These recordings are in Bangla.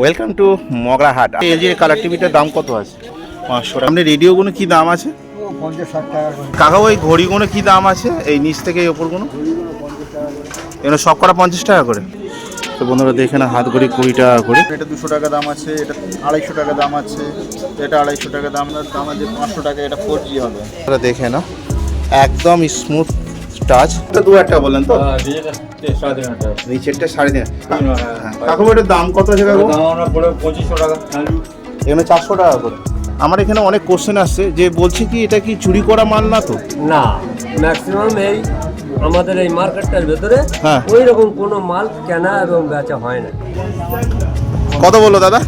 ওয়েলকাম টু মগরা হাট এলজি কালার টিভিটার দাম কত আছে? পাঁচশো টাকা। আপনি রেডিওগুলো কি দাম আছে? করে কাকা ওই ঘড়িগুলো কি দাম আছে? এই নিচ থেকে এই ওপরগুলো? এগুলো সব কটা পঞ্চাশ টাকা করে। তো বন্ধুরা দেখে না হাত ঘড়ি কুড়ি টাকা করে। এটা দুশো টাকা দাম আছে এটা আড়াইশো টাকা দাম আছে এটা আড়াইশো টাকা দাম দাম আছে পাঁচশো টাকা এটা ফোর জি হবে। দেখে না একদম স্মুথ টাচ। দু একটা বললেন তো? নিচেরটা সাড়ে তিন হ্যাঁ। কাকু এটার দাম কত আছে কাকু এখানে চারশো টাকা করে। আমার এখানে অনেক কোশ্চেন আসছে যে বলছে কি এটা কি চুরি করা মাল না তো? না ম্যাক্সিমাম এই আমাদের এই মার্কেটটার ভেতরে হ্যাঁ। ওই রকম কোনো মাল কেনা এবং বেচা হয় না। কত বলল দাদা?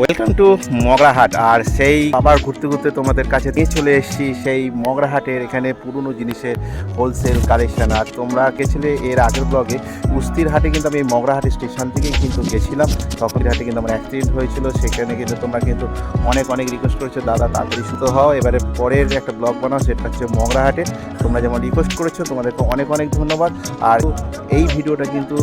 ওয়েলকাম টু মগরাহাট আর সেই আবার ঘুরতে ঘুরতে তোমাদের কাছে নিয়ে চলে এসেছি সেই মগরাহাটের এখানে পুরনো জিনিসের হোলসেল কালেকশন আর তোমরা গেছিলে এর আগের ব্লগে কুস্তির হাটে কিন্তু আমি মগরাহাট স্টেশন থেকেই কিন্তু গেছিলাম। তখন হাটে কিন্তু আমার অ্যাক্সিডেন্ট হয়েছিল, সেখানে কিন্তু তোমরা কিন্তু অনেক অনেক রিকোয়েস্ট করেছ। দাদা, তাড়াতাড়ি শুধু হও। এবারে পরের একটা ব্লগ বানাও, সেটা হচ্ছে মগরাহাটে তোমরা যেমন রিকোয়েস্ট করেছ, তোমাদেরকে অনেক অনেক ধন্যবাদ। আর এই ভিডিওটা কিন্তু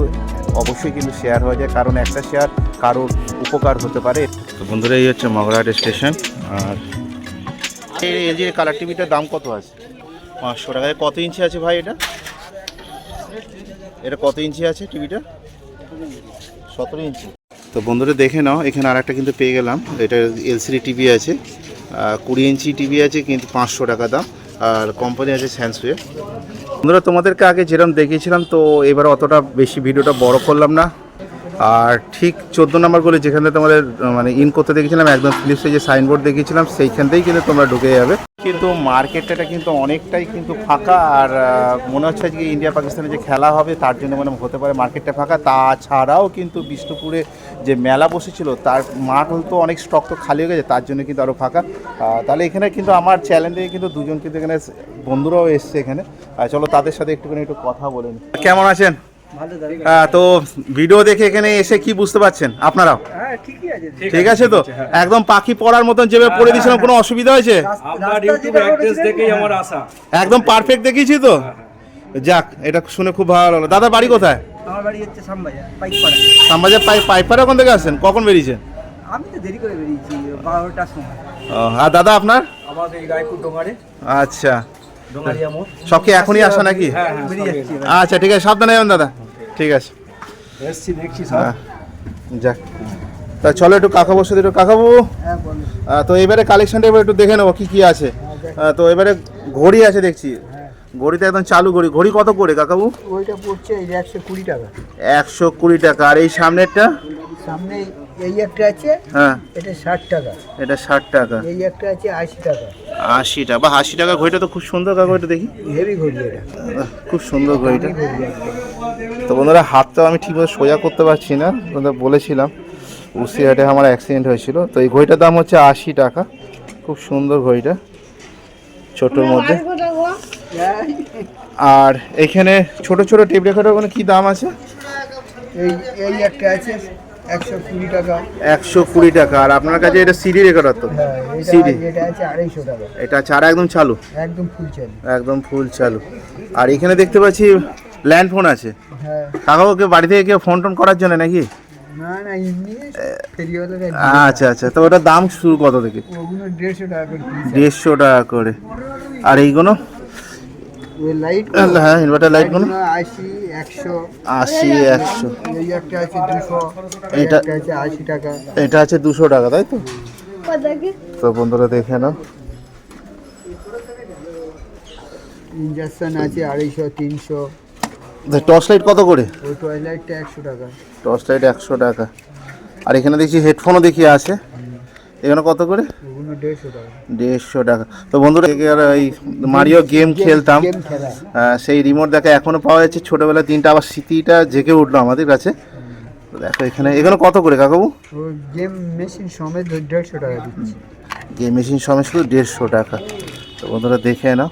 অবশ্যই কিন্তু শেয়ার হয়ে যায় কারণ একটা শেয়ার কারোর উপকার হতে পারে। তো বন্ধুরা এই হচ্ছে মগরাহাট স্টেশন আর এই যে কালার টিভিটার দাম কত আছে? পাঁচশো টাকায় কত ইঞ্চি আছে ভাই এটা? এটা কত ইঞ্চি আছে টিভিটা সতেরো ইঞ্চি। তো বন্ধুরা দেখে নাও এখানে আর একটা কিন্তু পেয়ে গেলাম। এটা এলসিডি টিভি আছে কুড়ি ইঞ্চি টিভি আছে কিন্তু পাঁচশো টাকা দাম। আর কোম্পানি আছে স্যানসুয়ে বন্ধুরা, তোমাদেরকে আগে যেরকম দেখিয়েছিলাম, তো এবার অতটা বেশি ভিডিওটা বড় করলাম না। আর ঠিক চোদ্দ নম্বর করে যেখানে তোমাদের মানে ইন করতে দেখেছিলাম একদম ফিলিপসে যে সাইনবোর্ড দেখিয়েছিলাম সেইখানতেই কিন্তু তোমরা ঢুকে যাবে। কিন্তু মার্কেটটা কিন্তু অনেকটাই কিন্তু ফাঁকা আর মনে হচ্ছে যে ইন্ডিয়া পাকিস্তানের যে খেলা হবে তার জন্য মানে হতে পারে মার্কেটটা ফাঁকা। তাছাড়াও কিন্তু বিষ্ণুপুরে যে মেলা বসেছিল তার মাঠ তো অনেক স্টক তো খালি হয়ে গেছে তার জন্য কিন্তু আরও ফাঁকা। তাহলে এখানে কিন্তু আমার চ্যালেঞ্জে কিন্তু দুজন কিন্তু এখানে বন্ধুরাও এসছে এখানে। চলো তাদের সাথে একটুখানি একটু কথা বলে। কেমন আছেন? তো ভিডিও দেখে এখানে এসে কি বুঝতে পারছেন? আপনারাও? হ্যাঁ ঠিকই আছে। ঠিক আছে তো? একদম পাখি পড়ার মতন যেভাবে পড়ে দিয়েছিলাম কোনো অসুবিধা হয়েছে? আপনার ইউটিউব অ্যাড্রেস দেখেই আমার আশা। একদম পারফেক্ট দেখিয়েছি তো? যাক এটা শুনে খুব ভালো লাগল। দাদা বাড়ি কোথায়? আমার বাড়ি হচ্ছে সামবাজার পাইকপাড়া। সামবাজার পাই পাইপার থেকে আসছেন? কখন বেরিয়েছেন? আমি তো দেরি করে বেরিয়েছি বারোটার সময়। ও, আর দাদা আপনার? আমাদের এই রায়পুর ডোঙারে। আচ্ছা। ডোঙারিয়া সব কি এখনই আসা নাকি? হ্যাঁ হ্যাঁ। আচ্ছা ঠিক আছে সাবধানে যাবেন দাদা। ঠিক আছে। এসছি দেখছি হ্যাঁ যাক। তা চলো একটু কাকাবুর সাথে একটু কাকাবু হ্যাঁ তো এবারে কালেকশনটা এবার একটু দেখে নেব কি কি আছে। তো এবারে ঘড়ি আছে দেখছি। ঘড়িতে একদম চালু ঘড়ি। ঘড়ি কত করে কাকাবু ওইটা পড়ছে এই একশো কুড়ি টাকা। একশো কুড়ি টাকা। আর এই সামনেরটা? সামনে এই একটা আছে হ্যাঁ। এটা ষাট টাকা। এটা ষাট টাকা। এই একটা আছে আশি টাকা। আশি টাকা। বা আশি টাকা ঘড়িটা তো খুব সুন্দর কাকা এটা দেখি। হেভি ঘড়ি এটা। খুব সুন্দর ঘড়িটা। তো বন্ধুরা হাতটা আমি ঠিকমতো সোজা করতে পারছি না। বন্ধুরা বলেছিলাম উসিহাটে আমার অ্যাক্সিডেন্ট হয়েছিল। তো এই ঘড়িটার দাম হচ্ছে আশি টাকা। খুব সুন্দর ঘড়িটা ছোটোর মধ্যে। আর এখানে ছোট ছোট টেপ রেকর্ডের ওখানে কী দাম আছে? এই এই একটা আছে একশো কুড়ি টাকা। একশো কুড়ি টাকা। আর আপনার কাছে এটা সিডি রেকর্ডার তো? হ্যাঁ এটা সিডি এটা আছে আড়াইশো টাকা। এটা চারা একদম চালু? একদম ফুল চালু। একদম ফুল চালু। আর এখানে দেখতে পাচ্ছি ল্যান্ড ফোন আছে। হ্যাঁ। কাকাকে বাড়ি থেকে কেউ ফোন টোন করার জন্য নাকি? না না এমনি ফেরিওয়ালারা আচ্ছা আচ্ছা তো ওটার দাম শুরু কত থেকে? ওগুলো দেড়শো টাকা করে দেড়শো টাকা করে। আর এইগুলো? লাইট হ্যাঁ ইনভার্টার লাইটগুলো আশি একশো। আশি একশো। এই একটা আছে দুশো এটা- আছে আশি টাকা। এটা আছে দুশো টাকা তাই তো? তো বন্ধুরা দেখে নাও। ইঞ্জেকশন আছে আড়াইশো তিনশো। টর্চ লাইট কত করে? ওই টয়লেটটা একশো টাকা। টর্চ লাইট একশো টাকা। আর এখানে দেখছি হেডফোনও দেখি আছে। এখানে কত করে? দেড়শো টাকা। তো বন্ধুরা এই মারিও গেম খেলতাম। গেম সেই রিমোট দেখা এখনও পাওয়া যাচ্ছে। ছোটবেলায় তিনটা আবার স্মৃতিটা জেগে উঠল আমাদের কাছে। দেখো এখানে এখানে কত করে কাকাবু? গেম মেশিন সমেত দেড়শো টাকা দিচ্ছি। গেম মেশিন সময় শুধু দেড়শো টাকা। তো বন্ধুরা দেখে নাও।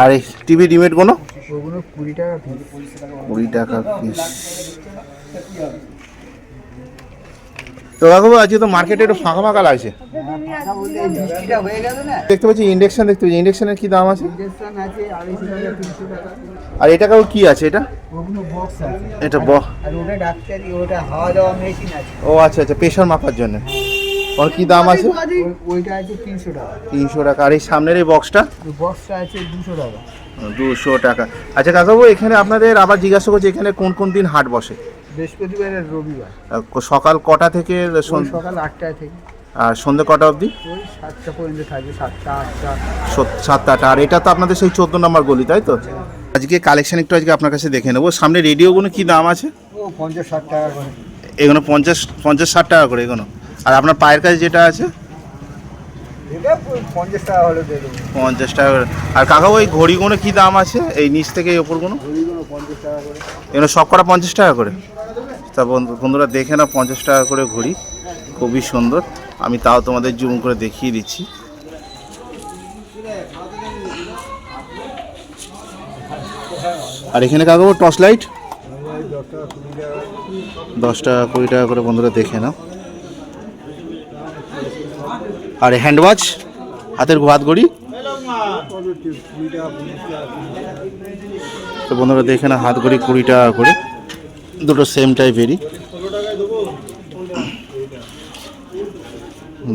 আর এই টিভি রিমোটগুলো ওগুলো কুড়ি টাকা পিস কুড়ি টাকা পিস তো কাকু আজকে তো মার্কেটে একটু ফাঁকা ফাঁকা লাগছে। দেখতে পাচ্ছি ইন্ডেকশন দেখতে পাচ্ছি। ইন্ডেকশনের কি দাম আছে? আর এটা কাকু কি আছে এটা? বক্স এটা ব আর ওটা ডাক্তারি ওটা হাওয়া দেওয়া মেশিন আছে। ও আচ্ছা আচ্ছা প্রেশার মাপার জন্য। ওর কি দাম আছে? ওইটা আছে তিনশো টাকা। তিনশো টাকা। আর এই সামনের এই বক্সটা বক্সটা আছে দুশো টাকা। দুশো টাকা। আচ্ছা কাকাবু এখানে আপনাদের আবার জিজ্ঞাসা করছি এখানে কোন কোন দিন হাট বসে? বৃহস্পতিবার আর রবিবার। সকাল কটা থেকে সকাল আটটায় থেকে। আর সন্ধ্যে কটা অবধি? সাতটা পর্যন্ত থাকবে সাতটা আটটা। সাতটা আটটা। আর এটা তো আপনাদের সেই চোদ্দ নম্বর গলি তাই তো? আজকে কালেকশন একটু আজকে আপনার কাছে দেখে নেব। সামনে রেডিওগুলো কি দাম আছে? ও পঞ্চাশ ষাট টাকা করে। এগুলো পঞ্চাশ পঞ্চাশ ষাট টাকা করে এগুলো। আর আপনার পায়ের কাছে যেটা আছে? পঞ্চাশ টাকা হলে দিয়ে দেবো। পঞ্চাশ টাকা করে। আর কাকাবু এই ঘড়িগুলো কি দাম আছে? এই নিচ থেকে এই ওপরগুলো? করে। এগুলো সব কটা পঞ্চাশ টাকা করে? তা বন্ধু- বন্ধুরা দেখে না পঞ্চাশ টাকা করে ঘড়ি। খুবই সুন্দর। আমি তাও তোমাদের জুম করে দেখিয়ে দিচ্ছি। আর এখানে কাকাবো টর্চ লাইট? দশ টাকা কুড়ি টাকা করে বন্ধুরা দেখে নাও। আর হ্যান্ড ওয়াচ হাতের হাত ঘড়ি তো বন্ধুরা, দেখে না হাত ঘড়ি কুড়ি টাকা করে। দুটো সেম টাইপেরই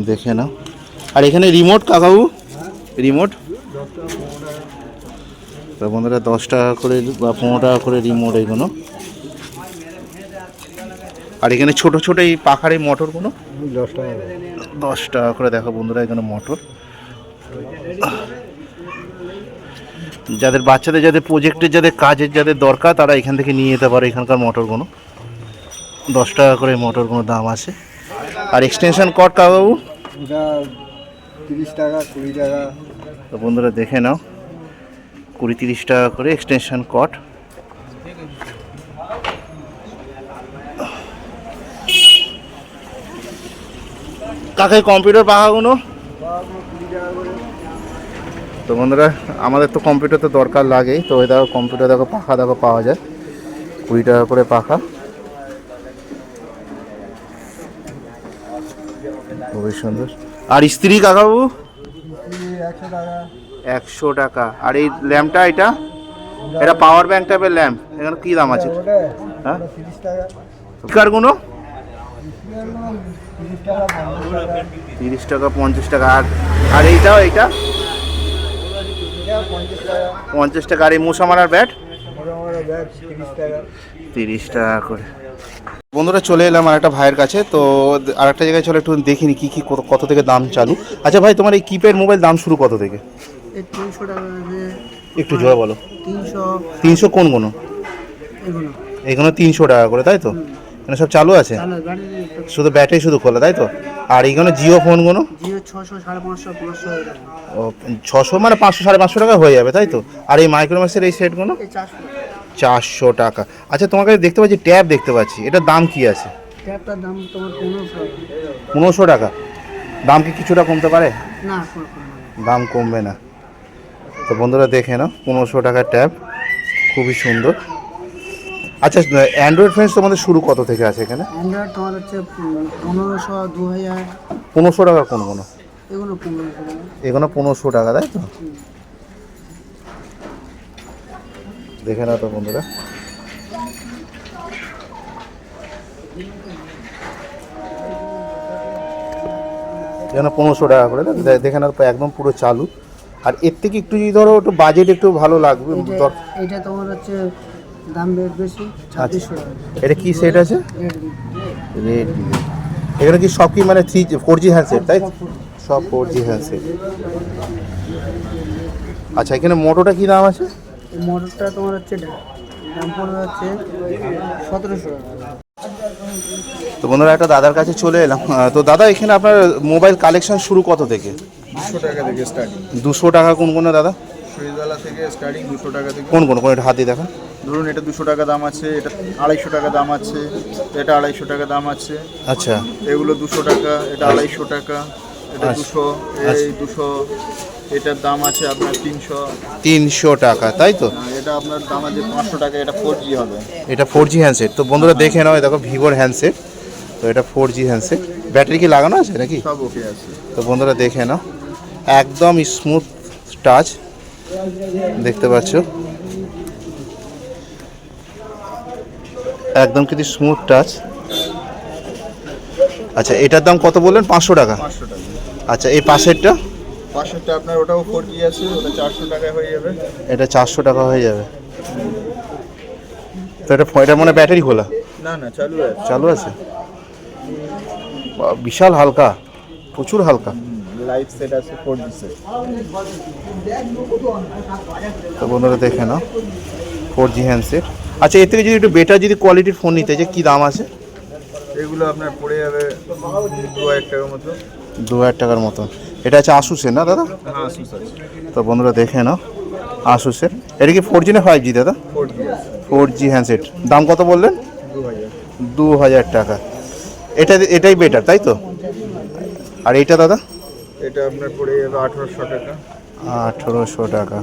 দেখে নাও। আর এখানে রিমোট কাকাবু? রিমোট তো বন্ধুরা, দশ টাকা করে বা পনেরো টাকা করে রিমোট এগুলো। আর এখানে ছোট ছোট এই পাখার এই মোটরগুলো দশ টাকা দশ টাকা করে দেখো বন্ধুরা এখানে মোটর। যাদের বাচ্চাদের যাদের প্রজেক্টের যাদের কাজের যাদের দরকার তারা এখান থেকে নিয়ে যেতে পারে এখানকার মোটরগুলো। দশ টাকা করে মোটরগুলো দাম আছে। আর এক্সটেনশন কট কাকাবু। তিরিশ টাকা কুড়ি টাকা। তো বন্ধুরা দেখে নাও। কুড়ি তিরিশ টাকা করে এক্সটেনশন কট কাকে কম্পিউটার পাখাগুলো তো বন্ধুরা, আমাদের তো কম্পিউটার তো দরকার লাগেই। তো ওই দেখো, কম্পিউটার দেখো, পাখা দেখো পাওয়া যায়। কুড়ি টাকা করে পাখা। খুবই সুন্দর। আর স্ত্রী কাকাবু? একশো টাকা। আর এই ল্যাম্পটা এটা? এটা পাওয়ার ব্যাংক টাইপের ল্যাম্প। এখানে কি দাম আছে? হ্যাঁ? স্পিকারগুলো তিরিশ টাকা পঞ্চাশ টাকা। আর আর এইটাও এইটা? পঞ্চাশ টাকা। আর এই মশা মারার ব্যাট? তিরিশ টাকা করে। বন্ধুরা চলে এলাম আর একটা ভাইয়ের কাছে। তো আর একটা জায়গায় চলে একটু দেখিনি কি কি কত- থেকে দাম চালু। আচ্ছা ভাই তোমার এই কিপ্যাড মোবাইল দাম শুরু কত থেকে? একটু জোরে বলো। তিনশো তিনশো কোন কোনো? এগুলো। তিনশো টাকা করে তাই তো? এখানে সব চালু আছে? শুধু ব্যাটারি শুধু খোলা তাই তো? আর এইখানে জিও ফোনগুলো ছশো মানে পাঁচশো সাড়ে পাঁচশো টাকা হয়ে যাবে তাই তো? আর এই মাইক্রোম্যাক্সের এই সেটগুলো চারশো। টাকা। আচ্ছা তোমাকে দেখতে পাচ্ছি ট্যাব দেখতে পাচ্ছি। এটার দাম কি আছে? পনেরোশো টাকা। দাম কি কিছুটা কমতে পারে। দাম কমবে না। তো বন্ধুরা দেখে নাও পনেরোশো টাকার ট্যাব। খুবই সুন্দর। আচ্ছা অ্যান্ড্রয়েড ফোন তোমাদের শুরু কত থেকে আছে এখানে? অ্যান্ড্রয়েড তোমার হচ্ছে পনেরোশো দু হাজার পনেরোশো টাকা কোন কোনো? এগুলো পনেরোশো টাকা। এগুলো পনেরোশো টাকা তাই তো? দেখে নাও তো বন্ধুরা। এখানে পনেরোশো টাকা করে দেখে তো একদম পুরো চালু। আর এর থেকে একটু যদি ধরো একটু বাজেট একটু ভালো লাগবে। এইটা তোমার হচ্ছে দাম বেশ বেশি ছাব্বিশশো টাকা। এটা কি সেট আছে? রেডমি রেডমি এখানে কি সব কি মানে থ্রি ফোর জি হ্যান্ডসেট তাই? সব ফোর জি হ্যান্ডসেট আচ্ছা এখানে মোটোটা কি দাম আছে? এই মোটরটা তোমার হচ্ছে দাম পড়বে হচ্ছে সতেরোশো টাকা। তো বন্ধুরা একটা দাদার কাছে চলে এলাম। তো দাদা এখানে আপনার মোবাইল কালেকশন শুরু কত থেকে? দুশো টাকা থেকে স্টার্টিং দুশো টাকা কোন কোন দাদা? থেকে স্টার্টিং দুশো টাকা থেকে। কোন কোন কোন একটু হাত দেখান। ধরুন এটা দুশো টাকা দাম আছে এটা আড়াইশো টাকা দাম আছে এটা আড়াইশো টাকা দাম আছে। আচ্ছা। এগুলো দুশো টাকা এটা আড়াইশো টাকা এটা আচ্ছা। দুশো এই আচ্ছা। দুশো এটার দাম আছে আপনার তিনশো। তিনশো টাকা তাই তো? এটা আপনার দাম আছে পাঁচশো টাকা এটা ফোর জি হবে। এটা ফোর জি হ্যান্ডসেট তো বন্ধুরা দেখে নাও দেখো ভিভোর হ্যান্ডসেট তো এটা ফোর জি হ্যান্ডসেট ব্যাটারি কি লাগানো আছে নাকি? সব ওকে আছে। তো বন্ধুরা দেখে নাও। একদম স্মুথ টাচ দেখতে পাচ্ছ? একদম কিন্তু স্মুথ টাচ আচ্ছা এটার দাম কত বললেন? পাঁচশো টাকা। আচ্ছা এই পাশেরটা? পাঁচশোটা আপনার ওটাও ফোর জি আছে ওটা চারশো টাকায় হয়ে যাবে। এটা চারশো টাকা হয়ে যাবে। তো এটা এটা মানে ব্যাটারি খোলা। না না চালু আছে। চালু আছে? বিশাল হালকা। প্রচুর হালকা। লাইট সেট আছে ফোর জি সেট তো বন্ধুরা দেখে নাও। ফোর জি হ্যান্ডসেট আচ্ছা এর থেকে যদি একটু বেটার যদি কোয়ালিটির ফোন নিতে যে কী দাম আছে? এগুলো আপনার পড়ে যাবে দু হাজার টাকার মতো। দু হাজার টাকার মতো। এটা আছে আসুসের না দাদা? হ্যাঁ তো বন্ধুরা দেখে নাও আসুসের এটা কি ফোর জি না ফাইভ জি দাদা? ফোর জি হ্যান্ডসেট দাম কত বললেন? দু হাজার। টাকা। এটা এটাই বেটার তাই তো? আর এইটা দাদা? এটা আপনার পড়ে যাবে আঠারোশো টাকা। আঠেরোশো টাকা।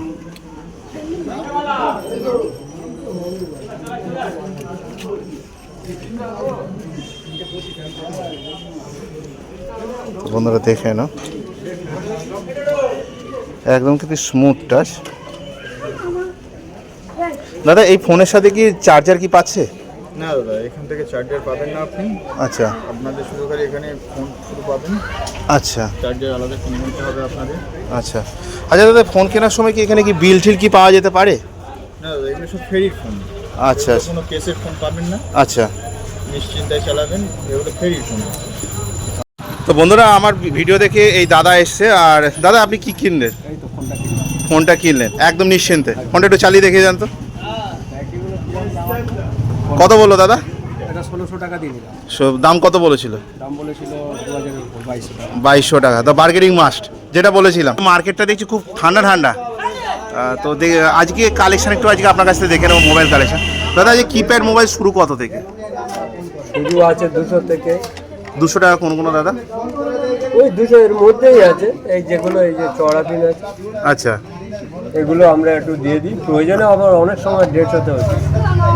বন্ধুরা দেখে নাও। একদম কিন্তু স্মুথ টাচ দাদা এই ফোনের সাথে কি চার্জার কি পাচ্ছে? না দাদা এখান থেকে চার্জার পাবেন না আপনি। আচ্ছা। আপনাদের শুধু খালি এখানে ফোন শুধু পাবেন। আচ্ছা। চার্জার আলাদা কিনে নিতে হবে আপনাদের। আচ্ছা। আচ্ছা দাদা ফোন কেনার সময় কি এখানে কি বিল টিল কি পাওয়া যেতে পারে? না দাদা এগুলো সব ফেরির ফোন আচ্ছা আচ্ছা। কোনো কেসের ফোন পাবেন না। আচ্ছা। নিশ্চিন্তায় চালাবেন এগুলো ফেরির ফোন তো বন্ধুরা আমার ভিডিও দেখে এই দাদা এসছে আর দাদা আপনি কি কিনলেন? ফোনটা কিনলেন একদম নিশ্চিন্তে। ফোনটা একটু চালিয়ে দেখে যান তো। কত বলল দাদা? এটা ষোলোশো টাকা দিয়ে দিলাম দাম কত বলেছিল? দাম বলেছিল বাইশশো টাকা। তো বার্গেনিং মাস্ট যেটা বলেছিলাম। মার্কেটটা দেখছি খুব ঠান্ডা ঠান্ডা। তো আজকে কালেকশন একটু আজকে আপনার কাছ থেকে দেখে নেব মোবাইল কালেকশন দাদা যে কিপ্যাড মোবাইল শুরু কত থেকে? শুধু আছে দুশো থেকে। দুশো টাকা কোন কোনো দাদা? ওই দুশো এর মধ্যেই আছে। এই যেগুলো এই যে চড়া পিন আছে। আচ্ছা। এগুলো আমরা একটু দিয়ে দিই। প্রয়োজনে আবার অনেক সময় দেড়শোতে হচ্ছে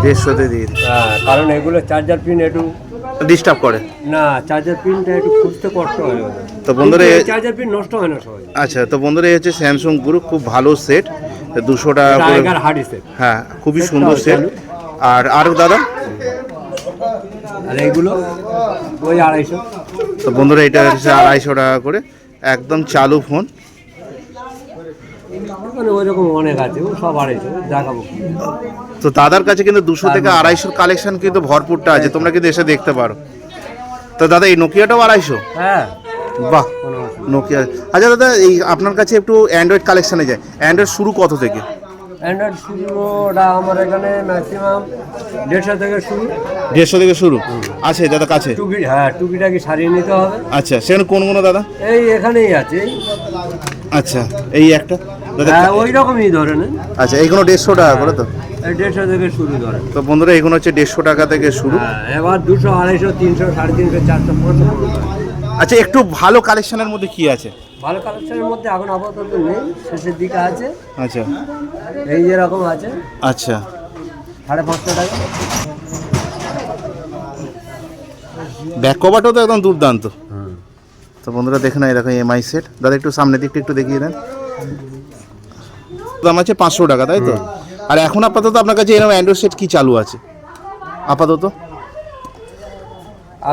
দেড়শোতে দিয়ে দিই। হ্যাঁ কারণ এগুলো চার্জার পিন একটু ডিস্টার্ব করে। না চার্জার পিনটা একটু খুঁজতে কষ্ট হয়। তো বন্ধুরা চার্জার পিন নষ্ট হয় না সহজে। আচ্ছা তো বন্ধুরা এই হচ্ছে স্যামসুং গ্রুপ খুব ভালো সেট দুশো টাকা করে হ্যাঁ খুবই সুন্দর সেট আর আর দাদা? আর এইগুলো? ওই আড়াইশো। তো বন্ধুরা এটা হচ্ছে আড়াইশো টাকা করে। একদম চালু ফোন। মানে তো দাদার কাছে কিন্তু দুশো থেকে আড়াইশোর কালেকশন কিন্তু ভরপুরটা আছে। তোমরা কিন্তু এসে দেখতে পারো। তো দাদা এই নোকিয়াটাও আড়াইশো? হ্যাঁ। বাহ কোনো। নোকিয়া আচ্ছা দাদা এই আপনার কাছে একটু অ্যান্ড্রয়েড কালেকশনে যায় অ্যান্ড্রয়েড শুরু কত থেকে? অ্যান্ড্রয়েড শুরুটা আমার এখানে ম্যাক্সিমাম দেড়শো থেকে শুরু। দেড়শো থেকে শুরু? আছে দাদা কাছে? টুকি হ্যাঁ টুকিটা কি সারিয়ে নিতে হবে। আচ্ছা সেখানে কোন কোন দাদা? এই এখানেই আছে। আচ্ছা এই একটা? দাদা হ্যাঁ ওই রকমই ধরে নেন আচ্ছা এইগুলো দেড়শো টাকা করে তো? এই দেড়শো থেকে শুরু ধরেন। তো বন্ধুরা এগুলো হচ্ছে দেড়শো টাকা থেকে শুরু। হ্যাঁ এবার দুশো আড়াইশো তিনশো সাড়ে তিনশো চারশো পাঁচশো। আচ্ছা একটু ভালো কালেকশনের মধ্যে কি আছে? ভালো কালেকশনের মধ্যে এখন আপাতত নেই শেষের দিকে আছে। আচ্ছা। এই যেরকম আছে। আচ্ছা। সাড়ে পাঁচশো টাকা। ব্যাক কভারটাও তো একদম দুর্দান্ত। তো বন্ধুরা দেখে না এরকম এমআই সেট দাদা একটু সামনের দিকটা একটু দেখিয়ে দেন। দাম আছে পাঁচশো টাকা তাই তো? আর এখন আপাতত আপনার কাছে এরকম অ্যান্ড্রয়েড সেট কি চালু আছে? আপাতত?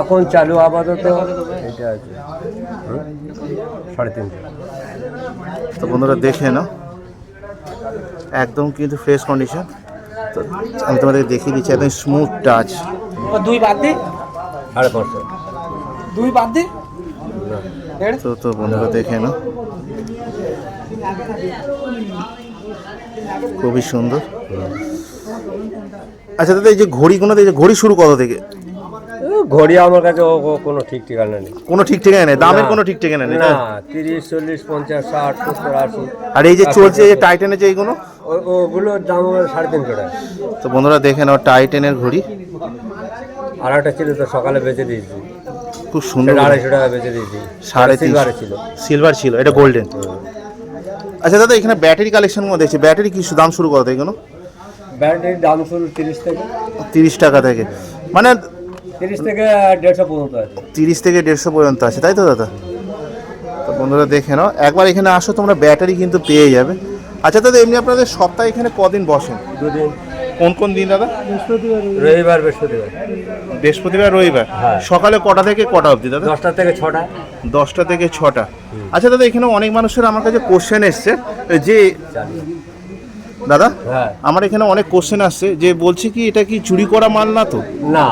এখন চালু আপাতত এটা আছে। সাড়ে তিনশো তো বন্ধুরা দেখে নাও। একদম কিন্তু ফ্রেশ কন্ডিশন তো আমি তোমাদের দেখিয়ে দিচ্ছি একদম স্মুথ টাচ দুই বাদ দে। সাড়ে পাঁচশো দুই বাদ দে। তো তো বন্ধুরা দেখে নাও। খুবই সুন্দর। আচ্ছা দাদা এই যে ঘড়িগুলো এই যে ঘড়ি শুরু কত থেকে? ঘড়ি আমার কাছে কোনো ঠিক ঠিকানা নেই। কোনো ঠিক ঠিকানা নেই? দামের কোনো ঠিক ঠিকানা নেই? না তিরিশ চল্লিশ পঞ্চাশ ষাট সত্তর আশি। আর এই যে চলছে এই যে টাইটানের যে এইগুলো? ওগুলোর দাম সাড়ে তিনশো টাকা। তো বন্ধুরা দেখে নাও টাইটানের ঘড়ি। আর একটা ছিল তো সকালে বেচে দিয়েছি। খুব সুন্দর আড়াইশো টাকা বেচে দিয়েছি। সাড়ে সিলভারে ছিল। সিলভার ছিল এটা গোল্ডেন আচ্ছা দাদা এখানে ব্যাটারি কালেকশন মধ্যে দেখছি। ব্যাটারি কি দাম শুরু করতে এগুলো? ব্যাটারির দাম শুরু তিরিশ থেকে। তিরিশ টাকা থেকে। মানে তিরিশ থেকে দেড়শো পর্যন্ত আছে। তিরিশ থেকে দেড়শো পর্যন্ত আছে তাই তো দাদা? তো বন্ধুরা দেখে নাও একবার এখানে আসো তোমরা ব্যাটারি কিন্তু পেয়ে যাবে। আচ্ছা দাদা এমনি আপনাদের সপ্তাহে এখানে কদিন বসেন? দুদিন। কোন কোন দিন দাদা? রবিবার বৃহস্পতিবার। বৃহস্পতিবার রবিবার? হ্যাঁ। সকালে কটা থেকে কটা অবধি দাদা? দশটা থেকে ছটা। দশটা থেকে ছটা। আচ্ছা দাদা এখানে অনেক মানুষের আমার কাছে কোশ্চেন এসছে যে দাদা হ্যাঁ। আমার এখানে অনেক কোশ্চেন আসছে যে বলছে কি এটা কি চুরি করা মাল না তো? না।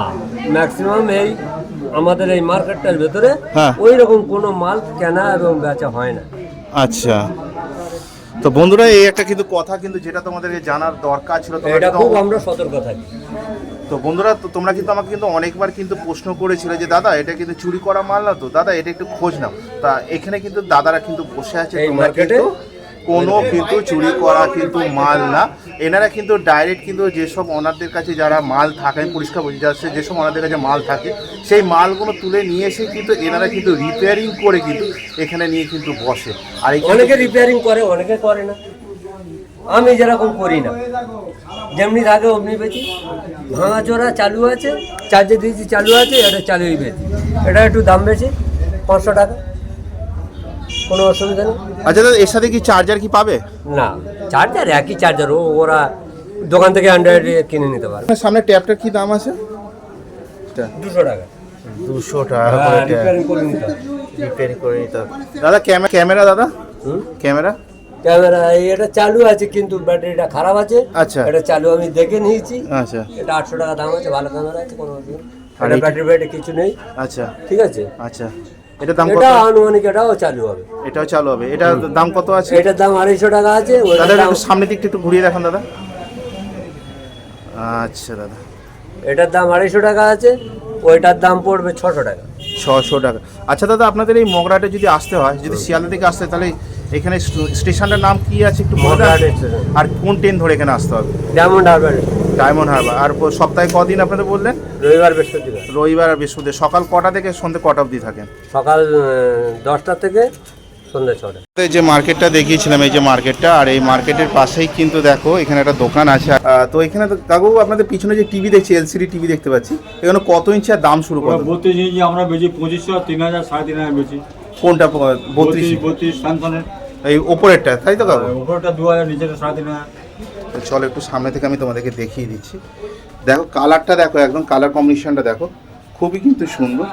ম্যাক্সিমাম এই আমাদের এই মার্কেটটার ভেতরে হ্যাঁ। ওই রকম কোনো মাল কেনা এবং বেচা হয় না। আচ্ছা। তো বন্ধুরা এই একটা কিন্তু কথা কিন্তু যেটা তোমাদেরকে জানার দরকার ছিল এটা খুব আমরা সতর্ক থাকি। তো বন্ধুরা তো তোমরা কিন্তু আমাকে কিন্তু অনেকবার কিন্তু প্রশ্ন করেছিলে যে দাদা এটা কিন্তু চুরি করা মাল না তো? দাদা এটা একটু খোঁজ নাও। তা এখানে কিন্তু দাদারা কিন্তু বসে আছে তোমরা? কিন্তু কোনো কিন্তু চুরি করা কিন্তু মাল না। এনারা কিন্তু ডাইরেক্ট কিন্তু যেসব ওনারদের কাছে যারা মাল থাকে আমি পরিষ্কার বলছি যাচ্ছে যেসব ওনাদের কাছে মাল থাকে সেই মালগুলো তুলে নিয়ে এসে কিন্তু এনারা কিন্তু রিপেয়ারিং করে কিন্তু এখানে নিয়ে কিন্তু বসে। আর এখানে অনেকে রিপেয়ারিং করে অনেকে করে না। আমি যেরকম করি না। যেমনি থাকে অমনি বেচি। ভাঙা চোরা চালু আছে চার্জে দিয়েছি চালু আছে এটা চালুই বেচি। এটা একটু দাম বেশি পাঁচশো টাকা। কোনো অসুবিধা নেই। আচ্ছা দাদা এর সাথে কি চার্জার কি পাবে? না। চার্জার একই চার্জার ও ওরা দোকান থেকে অ্যান্ড্রয়েড কিনে নিতে পারে সামনে ট্যাপটার কি দাম আছে? দুশো টাকা। দুশো টাকা হ্যাঁ রিপেয়ারিং করে নিতে হবে। রিপেয়ারিং করে নিতে হবে। দাদা ক্যামেরা ক্যামেরা দাদা? হুম? ক্যামেরা? ক্যামেরা এটা চালু আছে কিন্তু ব্যাটারিটা খারাপ আছে। আচ্ছা। এটা চালু আমি দেখে নিয়েছি। আচ্ছা। এটা আটশো টাকা দাম আছে ভালো ক্যামেরা আছে কোনো? ব্যাটারি ব্যাটারি কিছু নেই। আচ্ছা। ঠিক আছে? আচ্ছা। এটার দাম কত? এটা আনুমানিক এটাও চালু হবে। এটাও চালু হবে। এটার দাম কত আছে? এটার দাম আড়াইশো টাকা আছে দাদা একটু সামনের দিকটা একটু ঘুরিয়ে দেখান দাদা। আচ্ছা দাদা। এটার দাম আড়াইশো টাকা আছে ওইটার দাম পড়বে ছশো টাকা। ছশো টাকা। আচ্ছা দাদা আপনাদের এই মগরাটে যদি আসতে হয় যদি শিয়ালদা থেকে আসতে তাহলে এখানে স্টে- স্টেশনটার নাম কি আছে একটু? আর কোন ট্রেন ধরে এখানে আসতে হবে? ডায়মন্ড হারবার ডায়মন্ড হারবার আর সপ্তাহে কদিন আপনাদের বললেন? রবিবার বৃহস্পতিবার। রবিবার আর বৃহস্পতিবার। সকাল কটা থেকে সন্ধ্যে কটা অবধি থাকেন? সকাল দশটা থেকে সন্ধ্যে ছটা। যে মার্কেটটা দেখিয়েছিলাম এই যে মার্কেটটা আর এই মার্কেটের পাশেই কিন্তু দেখো এখানে একটা দোকান আছে। তো এখানে তো কাকু আপনাদের পিছনে যে টিভি দেখছি এলসিডি টিভি দেখতে পাচ্ছি এখানে কত ইঞ্চি আর দাম শুরু কত? বত্রিশ ইঞ্চি আমরা বেচি পঁচিশশো তিন হাজার সাড়ে তিন হাজার বেচি। কোনটা বত্রিশ? বত্রিশ স্যামসনের এই ওপরেরটা তাই তো কাকু? উপরটা দু হাজার নিচেটা সাড়ে তিন হাজার। তো চলো একটু সামনে থেকে আমি তোমাদেরকে দেখিয়ে দিচ্ছি। দেখো কালারটা দেখো একদম কালার কম্বিনেশনটা দেখো। খুবই কিন্তু সুন্দর।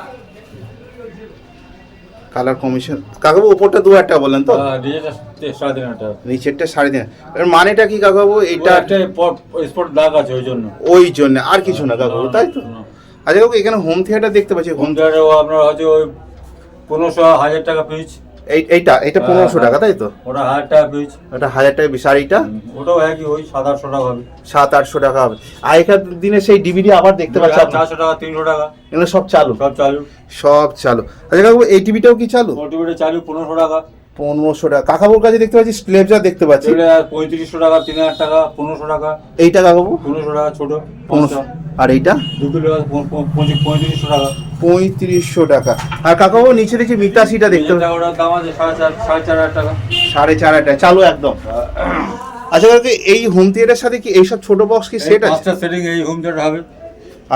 কালার কম্বিনেশন কাকাবু ওপরটা দু হাজার টাকা বললেন তো? নিচেরটা সাড়ে তিন এর মানেটা কি কাকাবু? এটা একটা স্পট দাগ আছে ওই জন্য। ওই জন্য। আর কিছু না কাকাবু তাই তো? আচ্ছা কাকু এখানে হোম থিয়েটার দেখতে পাচ্ছি হোম থিয়েটার আপনার হচ্ছে ওই পনেরোশো হাজার টাকা পিস এইটা এটা পনেরোশো টাকা তাই তো? ওটা হাজার টাকা পিস এটা হাজার টাকা বেশি আর এইটা ওটাও একই ওই সাত আটশো টাকা হবে। সাত আটশো টাকা হবে। আগেকার দিনে সেই ডিভিডি আবার দেখতে পাচ্ছি চারশো টাকা তিনশো টাকা। এগুলো সব চালু? সব চালু। সব চালু। আচ্ছা কাকু এই টিভিটাও কি চালু? মোটিভেটে চালু পনেরোশো টাকা। পনেরোশো টাকা। কাকাবুর কাছে দেখতে পাচ্ছি স্লেবজার দেখতে পাচ্ছি। পঁয়ত্রিশশো টাকা তিন হাজার টাকা পনেরোশো টাকা। এইটা কাকাবু? পনেরোশো টাকা ছোটো। পনেরোশো। আর এইটা? দু কিলো পঁয়ত্রিশশো টাকা। পঁয়ত্রিশশো টাকা। আর কাকাবু নিচে দেখছি মিতাশিটা দেখতে সাড়ে চার সাড়ে চার হাজার টাকা। সাড়ে চার হাজার টাকা চালু একদম। আচ্ছা কাকু এই হোম থিয়েটারের সাথে কি এইসব ছোট বক্স কি সেট আছে? সেটিং এই হোম থিয়েটার হবে।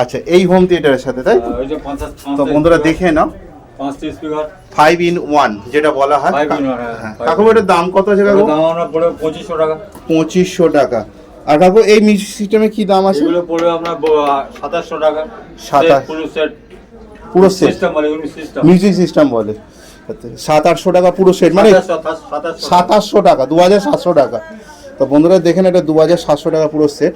আচ্ছা এই হোম থিয়েটারের সাথে তাই তো? পঞ্চাশ তো বন্ধুরা দেখে নাও। পাঁচটা স্পিকার ফাইভ ইন ওয়ান যেটা বলা হয়। হ্যাঁ, হ্যাঁ। কাকু এটার দাম কত আছে কাকু দাম আমরা পড়ে পঁচিশশো টাকা। পঁচিশশো টাকা। আর কাকু এই মিউজিক সিস্টেমে কি দাম আছে? এগুলো পড়বে আপনার সাতাশশো টাকা। সাতাশ। পুরো সেট পুরো সেট মিউজিক সিস্টেম বলে। সাত আটশো টাকা পুরো সেট মানে সাতাশশো টাকা দু হাজার সাতশো টাকা। তো বন্ধুরা দেখেন এটা দু হাজার সাতশো টাকা পুরো সেট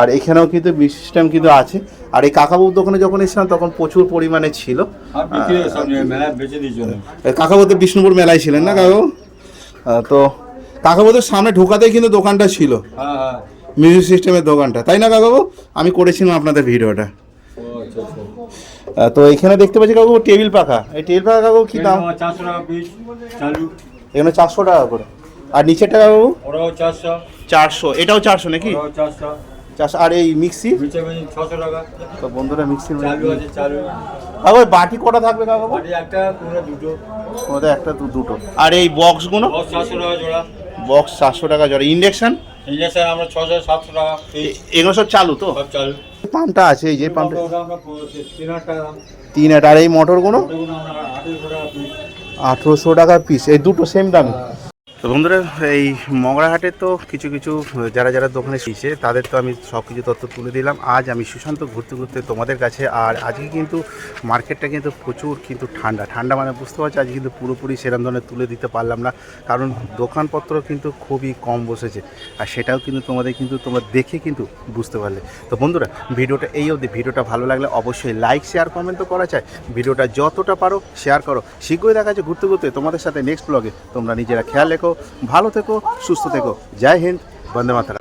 আর এখানেও কিন্তু সিস্টেম কিন্তু আছে। আর এই কাকাবুর দোকানে যখন এসেছিলাম তখন প্রচুর পরিমাণে ছিল। জন্য কাকাবুতে বিষ্ণুপুর মেলায় ছিলেন না কাকাবু? তো কাকাবুদের সামনে ঢোকাতেই কিন্তু দোকানটা ছিল। হ্যাঁ হ্যাঁ। মিউজিক সিস্টেমের দোকানটা। তাই না কাকাবু? আমি করেছিলাম আপনাদের ভিডিওটা ও আচ্ছা আচ্ছা আহ, তো এখানে দেখতে পাচ্ছি কাকু টেবিল পাখা। এই টেবিল পাখা কাকু কি দাম? চারশো টাকা পিস চালু এখানে চারশো টাকা করে। আর নিচেরটা কাকু? ওরাও চারশো। চারশো। এটাও চারশো নাকি? চারশো। চারশো। আর এই মিক্সি? ছশো টাকা। তো বন্ধুরা চালু কাকু বাটি কটা থাকবে কাকু? একটা দুটো একটা দুটো। আর এই বক্সগুলো? দশ চারশো টাকা জোড়া। বক্স চারশো টাকা জোড়া। ইন্ডাকশন? ইঞ্জেকশন আমরা ছশো সাতশো টাকা এগুলো সব চালু তো? সব চালু। পাম্পটা আছে এই যে পাম্পটা। তিন হাজার আর এই মোটরগুলো আঠেরোশো টাকা পিস টাকা পিস এই দুটো সেম দামে তো বন্ধুরা, এই মগরাহাটে তো কিছু কিছু, যারা যারা দোকানে শিখছে তাদের তো আমি সব কিছু তথ্য তুলে দিলাম। আজ আমি সুশান্ত ঘুরতে ঘুরতে তোমাদের কাছে, আর আজকে কিন্তু মার্কেটটা কিন্তু প্রচুর কিন্তু ঠান্ডা। ঠান্ডা মানে বুঝতে পারছি, আজকে কিন্তু পুরোপুরি সেরকম ধরনের তুলে দিতে পারলাম না, কারণ দোকানপত্র কিন্তু খুবই কম বসেছে। আর সেটাও কিন্তু তোমাদের কিন্তু তোমরা দেখে কিন্তু বুঝতে পারলে। তো বন্ধুরা, ভিডিওটা এই অবধি। ভিডিওটা ভালো লাগলে অবশ্যই লাইক শেয়ার কমেন্ট তো করা চাই ভিডিওটা যতটা পারো শেয়ার করো। শীঘ্রই দেখা যাচ্ছে ঘুরতে ঘুরতে তোমাদের সাথে নেক্সট ব্লগে তোমরা নিজেরা খেয়াল রেখো। ভালো থেকো সুস্থ থেকো। জয় হিন্দ বন্দে মাতারা